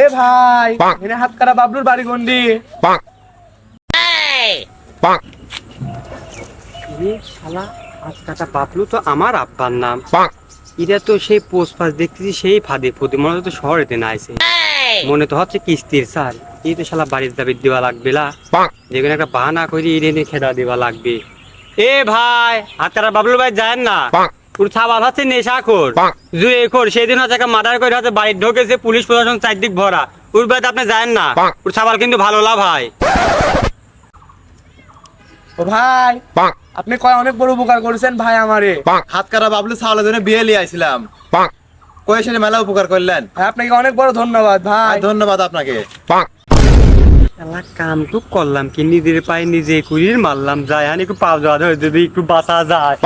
এ ভাই এনে হাত কাটা বাবলুর বাড়ি গন্ডি। শালা আজ কাটা বাবলু তো আমার আব্বার নাম। এটা তো সেই পোস্ট পাস দেখতেছি সেই ফাঁদে ফুদে মনে হচ্ছে শহরেতে না আইছে। মনে তো হচ্ছে কিস্তির সাল। এই তো শালা বাড়ির দাবি দেওয়া লাগবে না যেখানে একটা বাহানা করে ইরে নিয়ে খেদা দেওয়া লাগবে। এ ভাই হাতারা বাবলু ভাই যায় না। ছাবাল হচ্ছে নেশা খোর জুয়ে খোর সেদিন হচ্ছে একটা মার্ডার করে হচ্ছে বাড়ি ঢোকেছে পুলিশ প্রশাসন চারদিক ভরা। ওর বাড়িতে আপনি যায় না। পুরো ছাবাল কিন্তু ভালো লাভ হয়। ও ভাই আপনি কয় অনেক বড় উপকার করেছেন ভাই আমারে। হাত কাটা বাবলু ছাওয়ালের জন্য বিয়ে লিয়ে আইছিলাম। কয়ে সেটা মেলা উপকার করলেন? ভাই, আপনাকে অনেক বড় ধন্যবাদ ভাই। ধন্যবাদ আপনাকে। শালা কাম তো করলাম কি নিজের পায়ে নিজে কুড়ির মারলাম। যায় হানি একটু পাও যাওয়া ধরে যদি একটু বাঁচা যায়।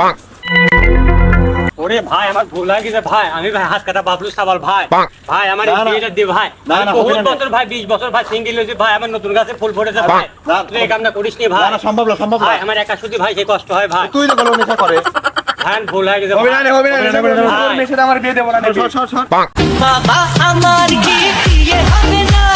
ওরে ভাই আমার ভুল হয়ে গেছে ভাই আমি ভাই হাত কাটা বাবলু সাবাল ভাই ভাই আমার। বিয়েটা দে ভাই আমি বহুত বছর ভাই বিশ বছর ভাই সিঙ্গেল হয়েছি ভাই আমার নতুন গাছে ফুল ফুটেছে ভাই তুই এই কামটা করিস নি ভাই না, সম্ভব না, সম্ভব ভাই আমার একা শুধু ভাই সে কষ্ট হয় ভাই তুই তো বলো নেশা করে ভাই ভুল হয়ে গেছে হবে না হবে না হবে না, আমার বিয়ে দেবো না সর, সর, সর। বাবা আমার কি বিয়ে হবে না